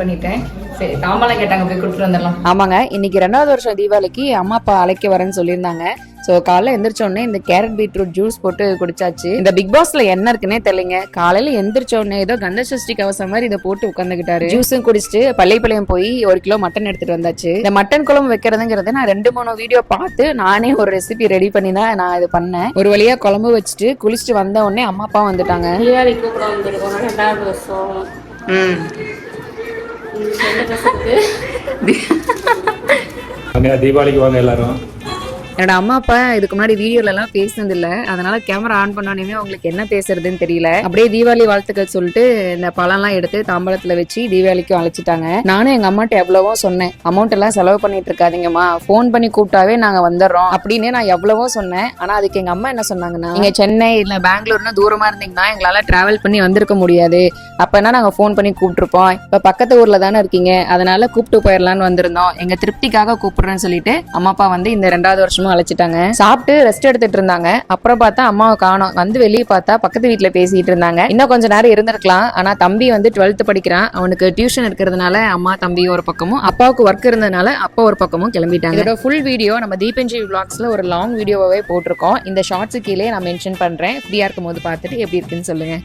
பண்ணிட்டேன். சரி தாம்பலம் கேட்டாங்க போய் கொடுத்துட்டு வந்துடலாம். ஆமாங்க இன்னைக்கு ரெண்டாவது வருஷம் தீபாவளிக்கு அம்மா அப்பா அழைக்க வரேன்னு சொல்லியிருந்தாங்க. ஸோ காலைல எந்திரிச்ச உடனே இந்த கேரட் பீட்ரூட் ஜூஸ் போட்டு குடிச்சாச்சு. இந்த பிக் பாஸ்ல என்ன இருக்குன்னே தெரியலங்க. காலையில எந்திரிச்ச உடனே ஏதோ கந்த சஷ்டி கவசம் மாதிரி இதை போட்டு உட்காந்துக்கிட்டாரு ஜூஸும் குடிச்சிட்டு பள்ளிப்பாளையம் போய் ஒரு கிலோ மட்டன் எடுத்துட்டு வந்தாச்சு. இந்த மட்டன் குழம்பு வைக்கிறதுங்கிறத நான் ரெண்டு மூணு வீடியோ பார்த்து நானே ஒரு ரெசிபி ரெடி பண்ணி தான் நான் இது பண்ணேன். ஒரு வழியா குழம்பு வச்சுட்டு குளிச்சுட்டு வந்த உடனே அம்மா அப்பா வந்துட்டாங்க. ரெண்டாவது வருஷம். வாங்க தீபாவளிக்கு வாங்க எல்லாரும். என்னோட அம்மா அப்பா இதுக்கு முன்னாடி வீடியோல எல்லாம் பேசினது இல்ல அதனால கேமரா ஆன் பண்ணோடனே அவங்களுக்கு என்ன பேசுறதுன்னு தெரியல. அப்படியே தீபாவளி வாழ்த்துக்கள் சொல்லிட்டு இந்த பழம்லாம் எடுத்து தாம்பளத்துல வச்சு தீபாவளிக்கும் அழைச்சிட்டாங்க. நானும் எங்க அம்மாட்ட எவ்வளவோ சொன்னேன். அமௌண்ட் எல்லாம் செலவு பண்ணிட்டு இருக்காதிங்கம்மா. ஃபோன் பண்ணி கூப்பிட்டாவே நாங்க வந்துடுறோம் அப்படின்னு நான் எவ்வளவோ சொன்னேன். ஆனா அதுக்கு எங்க அம்மா என்ன சொன்னாங்கன்னா நீங்க சென்னை இல்ல பெங்களூர்னு தூரமா இருந்தீங்கன்னா எங்களால டிராவல் பண்ணி வந்திருக்க முடியாது. அப்போனா நாங்கள் ஃபோன் பண்ணி கூப்பிட்டுருப்போம் இப்போ பக்கத்து ஊரில் தானே இருக்கீங்க. அதனால கூப்பிட்டு போயிடலான்னு வந்திருந்தோம். எங்கள் திருப்திக்காக கூப்பிடுறேன்னு சொல்லிட்டு அம்மா அப்பா வந்து இந்த ரெண்டாவது வருஷமும் அழைச்சிட்டாங்க. சாப்பிட்டு ரெஸ்ட் எடுத்துட்டு இருந்தாங்க. அப்புறம் பார்த்தா அம்மாவை காணோம். வந்து வெளியே பார்த்தா பக்கத்து வீட்டில் பேசிட்டு இருந்தாங்க. இன்னும் கொஞ்ச நேரம் இருந்திருக்கலாம். ஆனால் தம்பி வந்து டுவெல்த்து படிக்கிறான். அவனுக்கு டியூஷன் இருக்கிறதுனால அம்மா தம்பி ஒரு பக்கமும் அப்பாவுக்கு ஒர்க் இருந்ததுனால அப்பா ஒரு பக்கமும் கிளம்பிட்டாங்க. இதோட ஃபுல் வீடியோ நம்ம தீபன்ஜி விளாக்ஸில் ஒரு லாங் வீடியோவாகவே போட்டிருக்கோம். இந்த ஷார்ட்ஸு கீழே நான் மென்ஷன் பண்ணுறேன் ஃப்ரீயாக இருக்கும் போது பார்த்துட்டு எப்படி இருக்குன்னு சொல்லுங்கள்